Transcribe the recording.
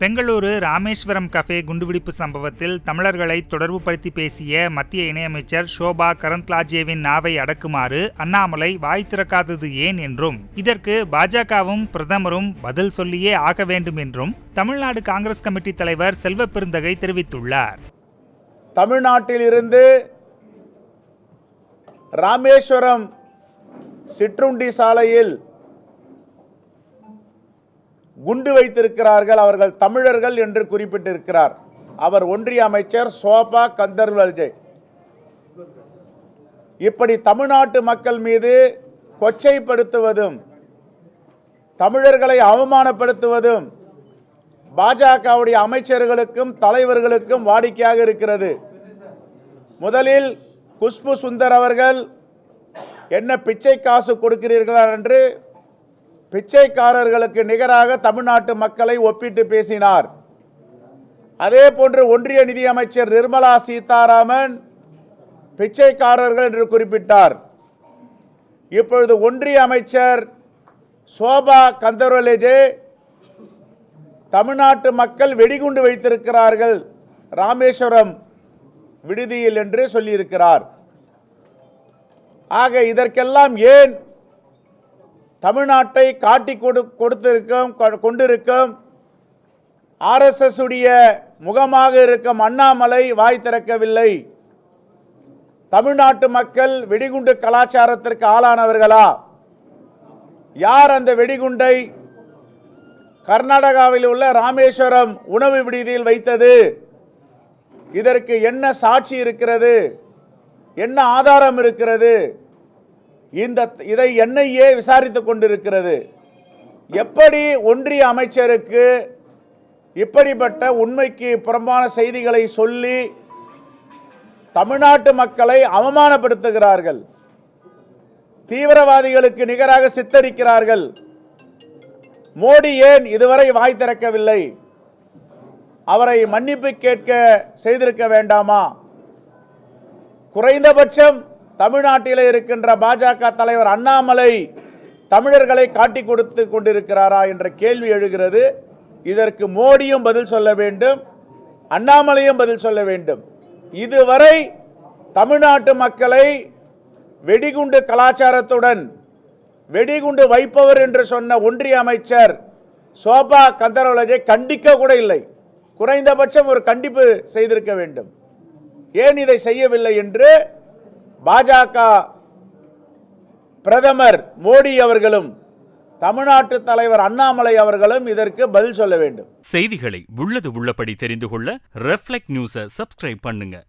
Bengaluru Rameswaram cafe குண்டுவெடிப்பு சம்பவத்தில் தமிழர்களை தொடர்புபடுத்தி பேசிய மத்திய இணையமைச்சர் ஷோபா கரந்த்லாஜேவின் நாவை அடக்குமாறு அண்ணாமலை வாய் திறக்காதது ஏன் என்றும் இதற்கு பாஜகவும் பிரதமரும் பதில் சொல்லியே ஆக வேண்டும் என்றும் தமிழ்நாடு காங்கிரஸ் கமிட்டி தலைவர் செல்வ பெருந்தகை தெரிவித்துள்ளார். தமிழ்நாட்டிலிருந்து ராமேஸ்வரம் சிற்றுண்டி சாலையில் குண்டு வைத்திருக்கிறார்கள் அவர்கள் தமிழர்கள் என்று குறிப்பிட்டிருக்கிறார். அவர் ஒன்றிய அமைச்சர் சோபா கந்தர்வல்ஜே. இப்படி தமிழ்நாட்டு மக்கள் மீது கொச்சைப்படுத்துவதும் தமிழர்களை அவமானப்படுத்துவதும் பாஜகவுடைய அமைச்சர்களுக்கும் தலைவர்களுக்கும் வாடிக்கையாக இருக்கிறது. முதலில் குஷ்பு சுந்தர் அவர்கள் என்ன பிச்சை காசு கொடுக்கிறீர்களா? என்று பிச்சைக்காரர்களுக்கு நிகராக தமிழ்நாட்டு மக்களை ஒப்பிட்டு பேசினார். அதே போன்று ஒன்றிய நிதியமைச்சர் நிர்மலா சீதாராமன் பிச்சைக்காரர்கள் என்று குறிப்பிட்டார். இப்பொழுது ஒன்றிய அமைச்சர் சோபா கந்தர்வலேஜே தமிழ்நாட்டு மக்கள் வெடிகுண்டு வைத்திருக்கிறார்கள். ராமேஸ்வரம் விடுதியில் என்று சொல்லியிருக்கிறார். ஆக இதற்கெல்லாம் ஏன் தமிழ்நாட்டை காட்டி கொடு கொடுத்திருக்கும் கொ- கொண்டிருக்கும் ஆர்எஸ்எஸ் உடைய முகமாக இருக்கும் அண்ணாமலை வாய் திறக்கவில்லை. தமிழ்நாட்டு மக்கள் வெடிகுண்டு கலாச்சாரத்திற்கு ஆளானவர்களா? யார் அந்த வெடிகுண்டை கர்நாடகாவில் உள்ள ராமேஸ்வரம் உணவு விடுதியில் வைத்தது? இதற்கு என்ன சாட்சி இருக்கிறது? என்ன ஆதாரம் இருக்கிறது? இந்த இதை என்ஐஏ விசாரித்து கொண்டிருக்கிறது. எப்படி ஒன்றிய அமைச்சருக்கு இப்படிப்பட்ட உண்மைக்கு புறம்பான செய்திகளை சொல்லி தமிழ்நாட்டு மக்களை அவமானப்படுத்துகிறார்கள்? தீவிரவாதிகளுக்கு நிகராக சித்தரிக்கிறார்கள்? மோடி ஏன் இதுவரை வாய் திறக்கவில்லை? அவரை மன்னிப்பு கேட்க செய்திருக்க வேண்டாமா? குறைந்தபட்சம் தமிழ்நாட்டில் இருக்கின்ற பாஜக தலைவர் அண்ணாமலை தமிழர்களை காட்டி கொடுத்து கொண்டிருக்கிறாரா என்ற கேள்வி எழுகிறது. இதற்கு மோடியும் பதில் சொல்ல வேண்டும் அண்ணாமலையும் பதில் சொல்ல வேண்டும். இதுவரை தமிழ்நாட்டு மக்களை வெடிகுண்டு கலாச்சாரத்துடன் வெடிகுண்டு வைப்பவர் என்று சொன்ன ஒன்றிய அமைச்சர் சோபா கந்தரவலஜை கண்டிக்க கூட இல்லை. குறைந்தபட்சம் ஒரு கண்டிப்பு செய்திருக்க வேண்டும். ஏன் இதை செய்யவில்லை என்று பாஜக பிரதமர் மோடி அவர்களும் தமிழ்நாட்டு தலைவர் அண்ணாமலை அவர்களும் இதற்கு பதில் சொல்ல வேண்டும். செய்திகளை உள்ளது உள்ளபடி தெரிந்து கொள்ள ரெஃப்ளெக்ட் நியூஸை சப்ஸ்கிரைப் பண்ணுங்க.